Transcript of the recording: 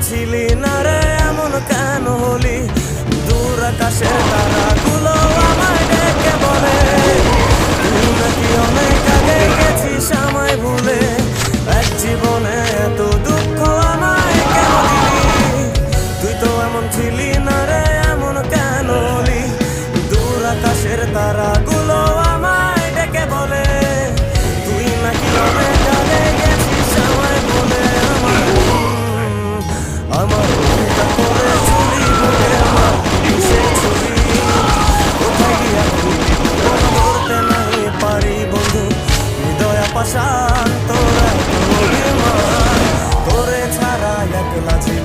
ছিলি? না রে এমন কেন হলি? দূর আকাশে 又垃圾